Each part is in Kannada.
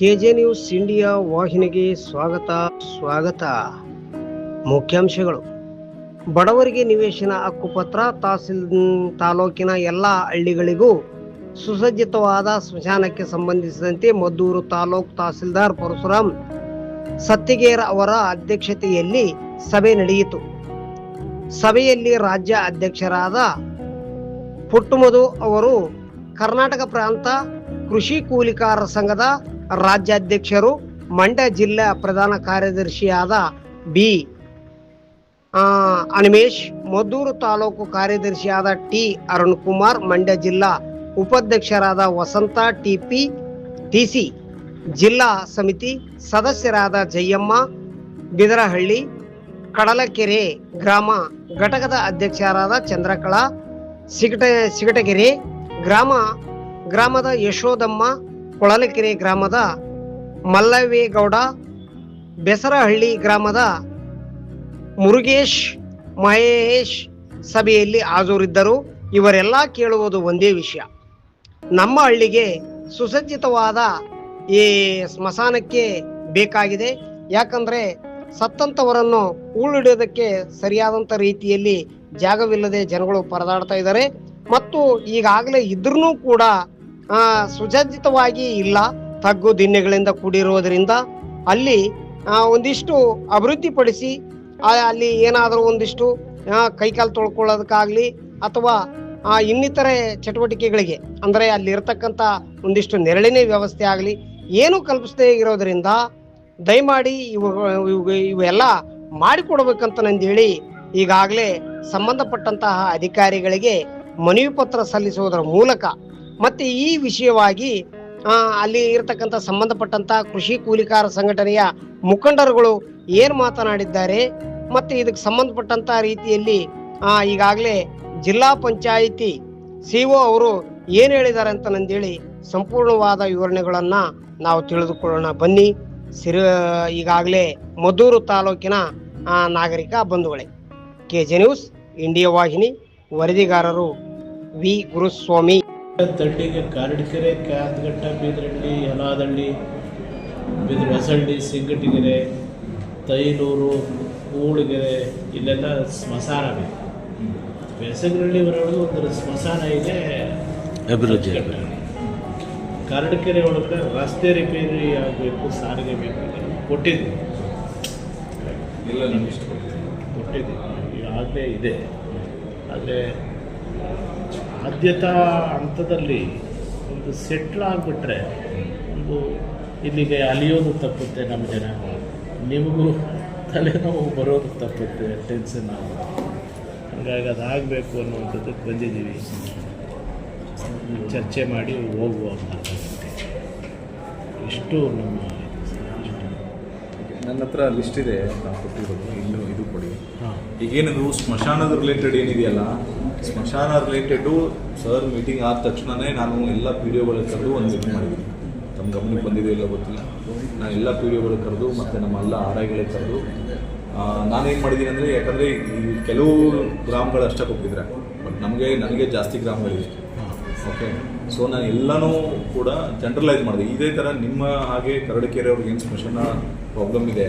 ಕೆಜೆ ನ್ಯೂಸ್ ಇಂಡಿಯಾ ವಾಹಿನಿಗೆ ಸ್ವಾಗತ ಸ್ವಾಗತ. ಮುಖ್ಯಾಂಶಗಳು. ಬಡವರಿಗೆ ನಿವೇಶನ ಹಕ್ಕುಪತ್ರ, ತಹಸೀಲ್, ತಾಲೂಕಿನ ಎಲ್ಲ ಹಳ್ಳಿಗಳಿಗೂ ಸುಸಜ್ಜಿತವಾದ ಸ್ಮಶಾನಕ್ಕೆ ಸಂಬಂಧಿಸಿದಂತೆ ಮದ್ದೂರು ತಾಲೂಕ್ ತಹಸೀಲ್ದಾರ್ ಪರಶುರಾಮ್ ಸತ್ತಿಗೇರ್ ಅವರ ಅಧ್ಯಕ್ಷತೆಯಲ್ಲಿ ಸಭೆ ನಡೆಯಿತು. ಸಭೆಯಲ್ಲಿ ರಾಜ್ಯ ಅಧ್ಯಕ್ಷರಾದ ಪುಟ್ಟಮಧು ಅವರು, ಕರ್ನಾಟಕ ಪ್ರಾಂತ ಕೃಷಿ ಕೂಲಿಕಾರ ಸಂಘದ ರಾಜ್ಯಾಧ್ಯಕ್ಷರು, ಮಂಡ್ಯ ಜಿಲ್ಲಾ ಪ್ರಧಾನ ಕಾರ್ಯದರ್ಶಿಯಾದ ಬಿ ಅನಿಮೇಶ್, ಮದ್ದೂರು ತಾಲೂಕು ಕಾರ್ಯದರ್ಶಿಯಾದ ಟಿ ಅರುಣ್ ಕುಮಾರ್ ಮಂಡ್ಯ ಜಿಲ್ಲಾ ಉಪಾಧ್ಯಕ್ಷರಾದ ವಸಂತ, ಟಿಪಿ ಟಿಸಿ ಜಿಲ್ಲಾ ಸಮಿತಿ ಸದಸ್ಯರಾದ ಜಯಮ್ಮ, ಬಿದರಹಳ್ಳಿ, ಕಡಲಕೆರೆ ಗ್ರಾಮ ಘಟಕದ ಅಧ್ಯಕ್ಷರಾದ ಚಂದ್ರಕಳ ಸಿಗಟ, ಸಿಗಟಗೆರೆ ಗ್ರಾಮ, ಗ್ರಾಮದ ಯಶೋದಮ್ಮ ಕೊಳಲಕೆರೆ ಗ್ರಾಮದ ಮಲ್ಲವೇಗೌಡ ಬೆಸರಹಳ್ಳಿ ಗ್ರಾಮದ ಮುರುಗೇಶ್ ಮಹೇಶ್ ಸಭೆಯಲ್ಲಿ ಹಾಜರಿದ್ದರು. ಇವರೆಲ್ಲ ಕೇಳುವುದು ಒಂದೇ ವಿಷಯ. ನಮ್ಮ ಹಳ್ಳಿಗೆ ಸುಸಜ್ಜಿತವಾದ ಈ ಸ್ಮಶಾನಕ್ಕೆ ಬೇಕಾಗಿದೆ. ಯಾಕಂದ್ರೆ ಸತ್ತಂತವರನ್ನು ಹೂಳಿಡೋದಕ್ಕೆ ಸರಿಯಾದಂಥ ರೀತಿಯಲ್ಲಿ ಜಾಗವಿಲ್ಲದೆ ಜನಗಳು ಪರದಾಡ್ತಾ ಇದ್ದಾರೆ. ಮತ್ತು ಈಗಾಗಲೇ ಇದ್ರೂ ಕೂಡ ಸುಸಜ್ಜಿತವಾಗಿ ಇಲ್ಲ. ತಗ್ಗು ದಿನ್ನೆಗಳಿಂದ ಕೂಡಿರುವುದರಿಂದ ಅಲ್ಲಿ ಒಂದಿಷ್ಟು ಅಭಿವೃದ್ಧಿಪಡಿಸಿ ಅಲ್ಲಿ ಏನಾದರೂ ಒಂದಿಷ್ಟು ಕೈಕಾಲು ತೊಳ್ಕೊಳ್ಳೋದಕ್ಕಾಗಲಿ ಅಥವಾ ಆ, ಇನ್ನಿತರೆ ಚಟುವಟಿಕೆಗಳಿಗೆ ಅಂದರೆ ಅಲ್ಲಿ ಇರತಕ್ಕಂಥ ಒಂದಿಷ್ಟು ನೆರಳಿನ ವ್ಯವಸ್ಥೆ ಆಗಲಿ ಏನು ಕಲ್ಪಿಸದೇ ಇರೋದರಿಂದ ದಯಮಾಡಿ ಇವು ಇವೆಲ್ಲ ಮಾಡಿಕೊಡ್ಬೇಕಂತ ನಂದೇಳಿ ಈಗಾಗಲೇ ಸಂಬಂಧಪಟ್ಟಂತಹ ಅಧಿಕಾರಿಗಳಿಗೆ ಮನವಿ ಪತ್ರ ಸಲ್ಲಿಸುವುದರ ಮೂಲಕ ಮತ್ತೆ ಈ ವಿಷಯವಾಗಿ ಅಲ್ಲಿ ಇರತಕ್ಕಂಥ ಸಂಬಂಧಪಟ್ಟಂತ ಕೃಷಿ ಕೂಲಿಕಾರ ಸಂಘಟನೆಯ ಮುಖಂಡರುಗಳು ಏನು ಮಾತನಾಡಿದ್ದಾರೆ, ಮತ್ತೆ ಇದಕ್ಕೆ ಸಂಬಂಧಪಟ್ಟಂತ ರೀತಿಯಲ್ಲಿ ಈಗಾಗಲೇ ಜಿಲ್ಲಾ ಪಂಚಾಯಿತಿ ಸಿಒ ಅವರು ಏನು ಹೇಳಿದ್ದಾರೆ ಅಂತ ನಂದೇಳಿ ಸಂಪೂರ್ಣವಾದ ವಿವರಣೆಗಳನ್ನ ನಾವು ತಿಳಿದುಕೊಳ್ಳೋಣ. ಬನ್ನಿ, ಸಿರು, ಈಗಾಗಲೇ ಮದ್ದೂರು ತಾಲೂಕಿನ ನಾಗರಿಕ ಬಂಧುಗಳೇ. ಕೆ ಜೆ ನ್ಯೂಸ್, ಇಂಡಿಯಾ ವಾಹಿನಿ, ವರದಿಗಾರರು ವಿ ಗುರುಸ್ವಾಮಿ. ತಡ್ಡಿಗೆ ಕಾರಡ್ಕೆರೆ ಕ್ಯಾತ್ಗಟ್ಟ ಬೀದರಹಳ್ಳಿ ಯಲಾದಳ್ಳಿ ಬಿದ್ರ ಹೊಸಳ್ಳಿ ಸಿಂಗಟಿಗೆರೆ ತೈಲೂರು ಕೂಡಿಗೆರೆ ಇಲ್ಲೆಲ್ಲ ಸ್ಮಶಾನ ಬೇಕು ಬೆಸಗರಳ್ಳಿ ಒಂದು ಸ್ಮಶಾನ ಇದೆ. ಅಭಿವೃದ್ಧಿ ಕಾರಡ್ಕೆರೆ ಒಳಗಡೆ ರಸ್ತೆ ರಿಪೇರಿ ಆಗಬೇಕು ಸಾರಿಗೆ ಬೇಕು ಕೊಟ್ಟಿದ್ವಿ. ಇಲ್ಲ ನಮ್ಗೆ ಇಷ್ಟ ಕೊಟ್ಟಿದ್ವಿ. ಆಗಲೇ ಇದೆ. ಆದರೆ ಆದ್ಯತಾ ಹಂತದಲ್ಲಿ ಒಂದು ಸೆಟ್ಲ್ ಆಗಿಬಿಟ್ರೆ ಒಂದು ಇಲ್ಲಿಗೆ ಅಲಿಯೋದು ತಪ್ಪುತ್ತೆ ನಮ್ಮ ಜನ. ನಿಮಗೂ ತಲೆನೋವು ಬರೋದು ತಪ್ಪುತ್ತೆ ಟೆನ್ಷನ್ ಆಗುತ್ತೆ ಹಾಗಾಗಿ ಅದಾಗಬೇಕು ಅನ್ನುವಂಥದ್ದಕ್ಕೆ ಬಂದಿದ್ದೀವಿ. ಚರ್ಚೆ ಮಾಡಿ ಹೋಗುವ ಇಷ್ಟು ನಮ್ಮ. ನನ್ನ ಹತ್ರ ಲಿಸ್ಟ್ ಇದೆ. ನಾವು ಕೊಟ್ಟಿರೋದು. ಇನ್ನು ಇದು ಕೊಡಿ. ಹಾಂ. ಈಗೇನದು ಸ್ಮಶಾನದ ರಿಲೇಟೆಡ್ ಏನಿದೆಯಲ್ಲ ಸ್ಮಶಾನ ರಿಲೇಟೆಡು ಸರ್ ಮೀಟಿಂಗ್ ಆದ ತಕ್ಷಣವೇ ನಾನು ಎಲ್ಲ ಪಿ ಡಿ ಒಗಳ ಕರೆದು ಒಂದು ಮೀಟಿಂಗ್ ಮಾಡಿದ್ದೀನಿ ತಮ್ಮ ಗಮನಕ್ಕೆ ಬಂದಿದೆ ಇಲ್ಲ ಗೊತ್ತಿಲ್ಲ. ನಾನು ಎಲ್ಲ ಪಿ ಡಿ ಒಗಳು ಕರೆದು ಮತ್ತು ನಮ್ಮ ಎಲ್ಲ ಆರ್ ಐಗಳೇ ಕರೆದು ನಾನೇನು ಮಾಡಿದ್ದೀನಿ ಅಂದರೆ ಯಾಕಂದರೆ ಈ ಕೆಲವು ಗ್ರಾಮಗಳು ಅಷ್ಟೇ ಕೊಟ್ಟಿದ್ರೆ. ಬಟ್ ನಮಗೆ, ನನಗೆ ಜಾಸ್ತಿ ಗ್ರಾಮಗಳಿವೆ ಓಕೆ ಸೊ ನಾನು ಎಲ್ಲನೂ ಕೂಡ ಜನ್ರಲೈಸ್ ಮಾಡಿದೆ. ಇದೇ ಥರ ನಿಮ್ಮ ಹಾಗೆ ಕರಡಕೆರೆ ಅವ್ರಿಗೆ ಏನು ಸ್ಮಶಾನ ಪ್ರಾಬ್ಲಮ್ ಇದೆ?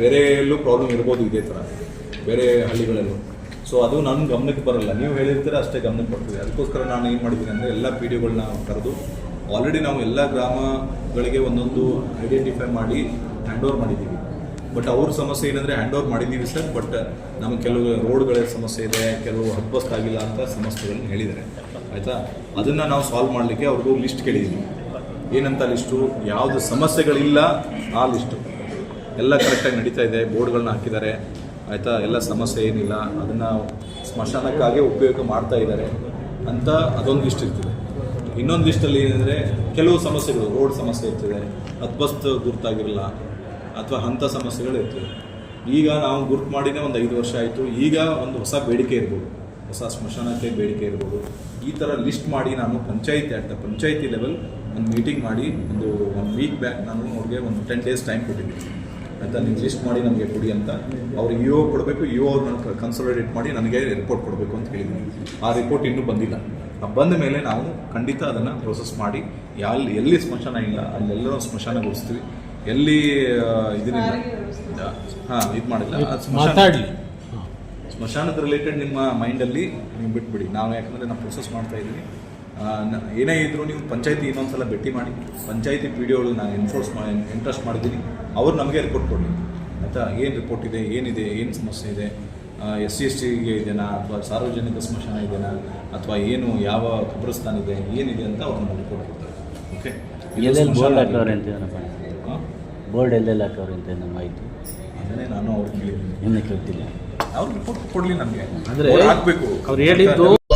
ಬೇರೆಯಲ್ಲೂ ಪ್ರಾಬ್ಲಮ್ ಇರ್ಬೋದು ಇದೇ ಥರ ಬೇರೆ ಹಳ್ಳಿಗಳಲ್ಲೂ. ಸೊ ಅದು ನನ್ನ ಗಮನಕ್ಕೆ ಬರಲ್ಲ. ನೀವು ಹೇಳಿರ್ತೀರ, ಅಷ್ಟೇ ಗಮನಕ್ಕೆ ಬರ್ತದೆ. ಅದಕ್ಕೋಸ್ಕರ ನಾನು ಏನು ಮಾಡಿದ್ದೀನಿ ಅಂದರೆ, ಎಲ್ಲ ಪಿ ಡಿಗಳನ್ನ ಕರೆದು ಆಲ್ರೆಡಿ ನಾವು ಎಲ್ಲ ಗ್ರಾಮಗಳಿಗೆ ಒಂದೊಂದು ಐಡೆಂಟಿಫೈ ಮಾಡಿ ಹ್ಯಾಂಡ್ ಓವರ್ ಮಾಡಿದ್ದೀವಿ. ಬಟ್ ಅವ್ರ ಸಮಸ್ಯೆ ಏನಂದರೆ ಹ್ಯಾಂಡ್ ಓವರ್ ಮಾಡಿದ್ದೀವಿ ಸರ್. ಬಟ್ ನಮಗೆ ಕೆಲವು ರೋಡ್ಗಳ ಸಮಸ್ಯೆ ಇದೆ, ಕೆಲವು ಹಬ್ಬಸ್ಟ್ ಆಗಿಲ್ಲ ಅಂತ ಸಮಸ್ಯೆಗಳನ್ನ ಹೇಳಿದ್ದಾರೆ. ಆಯಿತಾ? ಅದನ್ನು ನಾವು ಸಾಲ್ವ್ ಮಾಡಲಿಕ್ಕೆ ಅವ್ರಿಗೂ ಲಿಸ್ಟ್ ಕೇಳಿದ್ದೀವಿ ಏನಂತ ಲಿಸ್ಟು ಯಾವುದು ಸಮಸ್ಯೆಗಳಿಲ್ಲ, ಆ ಲಿಸ್ಟು ಎಲ್ಲ ಕರೆಕ್ಟಾಗಿ ನಡೀತಾ ಇದೆ. ಬೋರ್ಡ್ಗಳನ್ನ ಹಾಕಿದ್ದಾರೆ. ಆಯಿತಾ? ಎಲ್ಲ ಸಮಸ್ಯೆ ಏನಿಲ್ಲ. ಅದನ್ನು ಸ್ಮಶಾನಕ್ಕಾಗಿ ಉಪಯೋಗ ಮಾಡ್ತಾ ಇದ್ದಾರೆ ಅಂತ ಅದೊಂದು ಲಿಸ್ಟ್ ಇರ್ತದೆ. ಇನ್ನೊಂದು ಲಿಸ್ಟಲ್ಲಿ ಏನಂದರೆ ಕೆಲವು ಸಮಸ್ಯೆಗಳು ರೋಡ್ ಸಮಸ್ಯೆ ಇರ್ತದೆ ಅದ್ಬಸ್ತ್ ಗುರ್ತಾಗಿರಲ್ಲ ಅಥವಾ ಅಂಥ ಸಮಸ್ಯೆಗಳು ಇರ್ತದೆ. ಈಗ ನಾವು ಗುರ್ತು ಮಾಡಿನೇ ಒಂದು ಐದು ವರ್ಷ ಆಯಿತು. ಈಗ ಒಂದು ಹೊಸ ಬೇಡಿಕೆ ಇರ್ಬೋದು. ಹೊಸ ಸ್ಮಶಾನಕ್ಕೆ ಬೇಡಿಕೆ ಇರ್ಬೋದು. ಈ ಥರ ಲಿಸ್ಟ್ ಮಾಡಿ ನಾನು ಪಂಚಾಯಿತಿ ಅಂತ ಪಂಚಾಯಿತಿ ಲೆವೆಲ್ ಒಂದು ಮೀಟಿಂಗ್ ಮಾಡಿ ಒಂದು ಒನ್ ವೀಕ್ ಬ್ಯಾಕ್ ನಾನು ಅವ್ರಿಗೆ ಒಂದು ಟೆನ್ ಡೇಸ್ ಟೈಮ್ ಕೊಟ್ಟಿದ್ದೀನಿ. ಆಯಿತಾ ನೀವು ಲಿಸ್ಟ್ ಮಾಡಿ ನಮಗೆ ಕೊಡಿ ಅಂತ ಅವ್ರಿಗೆ ಯು ಒ ಕೊಡಬೇಕು ಯು ಅವ್ರನ್ನ ಕನ್ಸಲ್ಟೇಟ್ ಮಾಡಿ ನನಗೆ ರಿಪೋರ್ಟ್ ಕೊಡಬೇಕು ಅಂತ ಹೇಳಿದ್ದೀನಿ. ಆ ರಿಪೋರ್ಟ್ ಇನ್ನೂ ಬಂದಿಲ್ಲ. ಬಂದ ಮೇಲೆ ನಾವು ಖಂಡಿತ ಅದನ್ನು ಪ್ರೊಸೆಸ್ ಮಾಡಿ ಎಲ್ಲಿ ಎಲ್ಲಿ ಸ್ಮಶಾನ ಇಲ್ಲ ಅಲ್ಲೆಲ್ಲರೂ ಸ್ಮಶಾನಗೊಳಿಸ್ತೀವಿ ಎಲ್ಲಿ ಇದನ್ನ ಹಾಂ ಇದು ಮಾಡಿಲ್ಲ. ಮಾತಾಡಲಿ. ಸ್ಮಶಾನದ ರಿಲೇಟೆಡ್ ನಿಮ್ಮ ಮೈಂಡಲ್ಲಿ ನೀವು ಬಿಟ್ಬಿಡಿ. ನಾವು ಯಾಕಂದರೆ ನಾವು ಪ್ರೊಸೆಸ್ ಮಾಡ್ತಾ ಇದ್ದೀವಿ. ಏನೇ ಇದ್ದರೂ ನೀವು ಪಂಚಾಯತಿ ಇನ್ನೊಂದ್ಸಲ ಭೇಟಿ ಮಾಡಿ. ಪಂಚಾಯತಿ ಪಿ ಡಿ ಒಳಗೆ ನಾನು ಎನ್ಫೋರ್ಸ್ ಮಾಡಿ ಇಂಟ್ರೆಸ್ಟ್ ಮಾಡಿದ್ದೀನಿ. ಅವ್ರು ನಮಗೆ ರಿಪೋರ್ಟ್ ಕೊಡಲಿ. ಆಯಿತಾ? ಏನು ರಿಪೋರ್ಟ್ ಇದೆ? ಏನಿದೆ? ಏನು ಸಮಸ್ಯೆ ಇದೆ? ಎಸ್ ಸಿ ಎಸ್ ಟಿಗೆ ಇದೆಯಾ ಅಥವಾ ಸಾರ್ವಜನಿಕ ಸ್ಮಶಾನ ಇದೆಯಾ ಅಥವಾ ಏನು ಯಾವ ಕಬ್ರಸ್ತಾನ ಇದೆ? ಏನಿದೆ ಅಂತ ಅವ್ರು ನಮಗೆ ರಿಪೋರ್ಟ್ ಕೊಡ್ತಾರೆ. ಓಕೆ ಎಲ್ಲೆಲ್ಲಿ ಬೋರ್ಡ್ ಹಾಕವ್ರೆ ಅಂತ ಬೋರ್ಡ್ ಎಲ್ಲೆಲ್ಲಿ ಹಾಕವ್ರೆ ಅಂತ ನಮ್ಮ ಆಯಿತು ಅದನ್ನೇ ನಾನು ಅವ್ರಿಗೆ ಕೇಳಿದ್ದೀನಿ. ಇನ್ನೂ ಕೇಳ್ತಿಲ್ಲ. ಅವ್ರು ರಿಪೋರ್ಟ್ ಕೊಡಲಿ ನಮಗೆ. ಅಂದರೆ ಹಾಕಬೇಕು. ಅವ್ರು ಹೇಳಿದ್ದು